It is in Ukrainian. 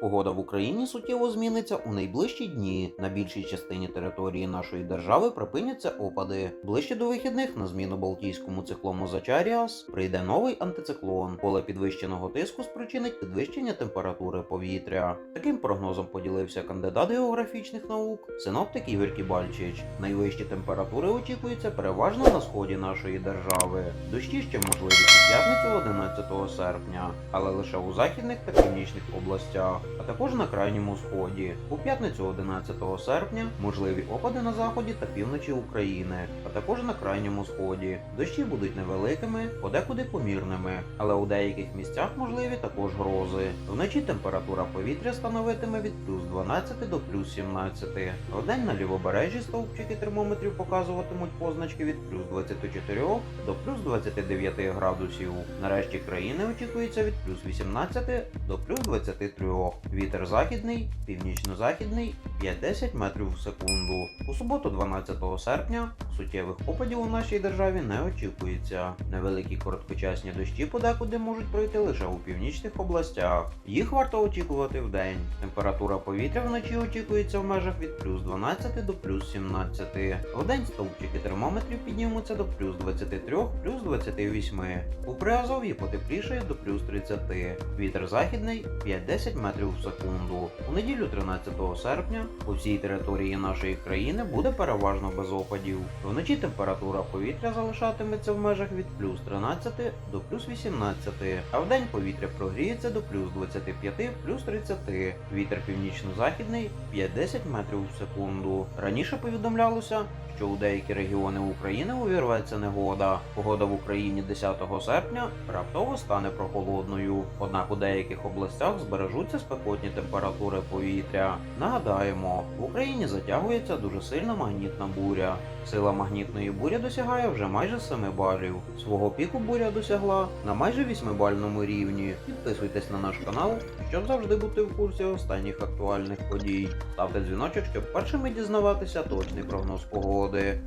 Погода в Україні суттєво зміниться у найближчі дні. На більшій частині території нашої держави припиняться опади. Ближче до вихідних на зміну Балтійському циклону Зачаріас прийде новий антициклон. Поле підвищеного тиску спричинить підвищення температури повітря. Таким прогнозом поділився кандидат географічних наук, синоптик Ігор Кібальчич. Найвищі температури очікуються переважно на сході нашої держави. Дощі ще можливі у п'ятницю 11 серпня, але лише у західних та північних областях, а також на крайньому сході. У п'ятницю 11 серпня можливі опади на заході та півночі України, а також на крайньому сході. Дощі будуть невеликими, подекуди помірними, але у деяких місцях можливі також грози. Вночі температура повітря становитиме від плюс 12 до плюс 17. Вдень на лівобережжі стовпчики термометрів показуватимуть позначки від плюс 24 до плюс 29 градусів. Нарешті країни очікується від плюс 18 до плюс 23. Вітер західний, північно-західний 5-10 метрів в секунду. У суботу, 12 серпня, суттєвих опадів у нашій державі не очікується. Невеликі короткочасні дощі подекуди можуть пройти лише у північних областях. Їх варто очікувати вдень. Температура повітря вночі очікується в межах від плюс 12 до плюс 17. Вдень стовпчики термометрів піднімуться до плюс 23, плюс 28. У Приазов'ї потеплішає до плюс 30. Вітер західний 5-10 метрів в секунду. У неділю 13 серпня по всій території нашої країни буде переважно без опадів. Вночі температура повітря залишатиметься в межах від плюс 13 до плюс 18, а вдень повітря прогріється до плюс 25, плюс 30. Вітер північно-західний 5-10 метрів в секунду. Раніше повідомлялося, що у деякі регіони України увірветься негода. Погода в Україні 10 серпня раптово стане прохолодною. Однак у деяких областях збережуться спекотні температури повітря. Нагадаємо, в Україні затягується дуже сильна магнітна буря. Сила магнітної бурі досягає вже майже 7 балів. Свого піку буря досягла на майже 8-бальному рівні. Підписуйтесь на наш канал, щоб завжди бути в курсі останніх актуальних подій. Ставте дзвіночок, щоб першими дізнаватися точний прогноз погоди.